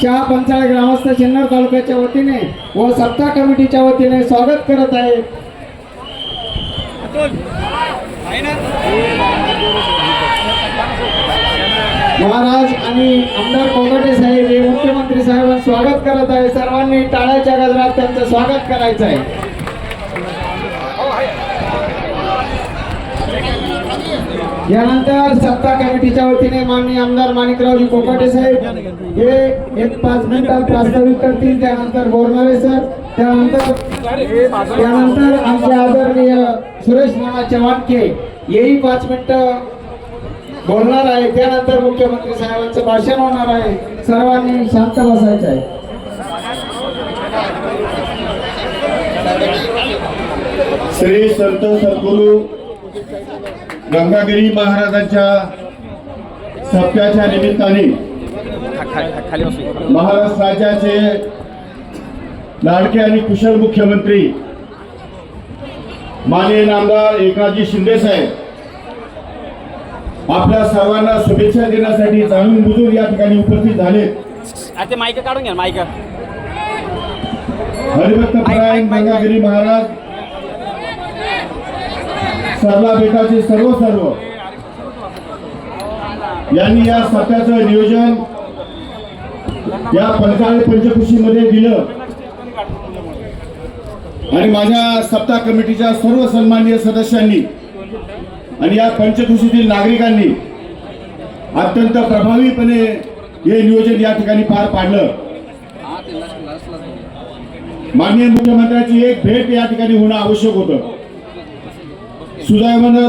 शहा पंचाळ ग्रामस्थ सिन्नर तालुक्याच्या वतीने व सत्ता कमिटीच्या वतीने स्वागत करत आहे. महाराज आणि आमदार कोगटे साहेब हे मुख्यमंत्री साहेबांना स्वागत करत आहे. सर्वांनी टाळ्याच्या गजरात त्यांचं स्वागत करायचं आहे. यानंतर सत्ता कमिटीच्या वतीने माननीय आमदार माणिकरावजी कोकाटे साहेब हे एक पाच मिनिटात प्रास्ताविक करतील त्यानंतर बोलणारे सर त्यानंतर त्यानंतर आमचे आदरणीय सुरेश नाना चव्हाणके हेही पाच मिनिटं बोलणार आहे. त्यानंतर मुख्यमंत्री साहेबांचं भाषण होणार आहे. सर्वांनी शांत बसायचं आहे. श्री संत सद्गुरू गंगागिरी महाराजांच्या सप्त्याच्या निमित्ताने महाराष्ट्र राज्याचे लाडके आणि कुशल मुख्यमंत्री माननीय आमदार एकनाथजी शिंदे साहेब आपल्या सर्वांना शुभेच्छा देण्यासाठी जाणून बुजून या ठिकाणी उपस्थित झाले. माईक काढून घ्या माईक हरिभक्त गंगागिरी महाराज सरला बेटाचे सर्व सर्व. यांनी या सप्त्याचं नियोजन या पंचाळी पंचकृषीमध्ये दिलं. आणि माझ्या सप्ताह कमिटीच्या सर्व सन्माननीय सदस्यांनी आणि या पंचकृषीतील नागरिकांनी अत्यंत प्रभावीपणे हे नियोजन या ठिकाणी पार पाडलं. माननीय मुख्यमंत्र्यांची एक भेट या ठिकाणी होणं आवश्यक होतं. सुदैवानं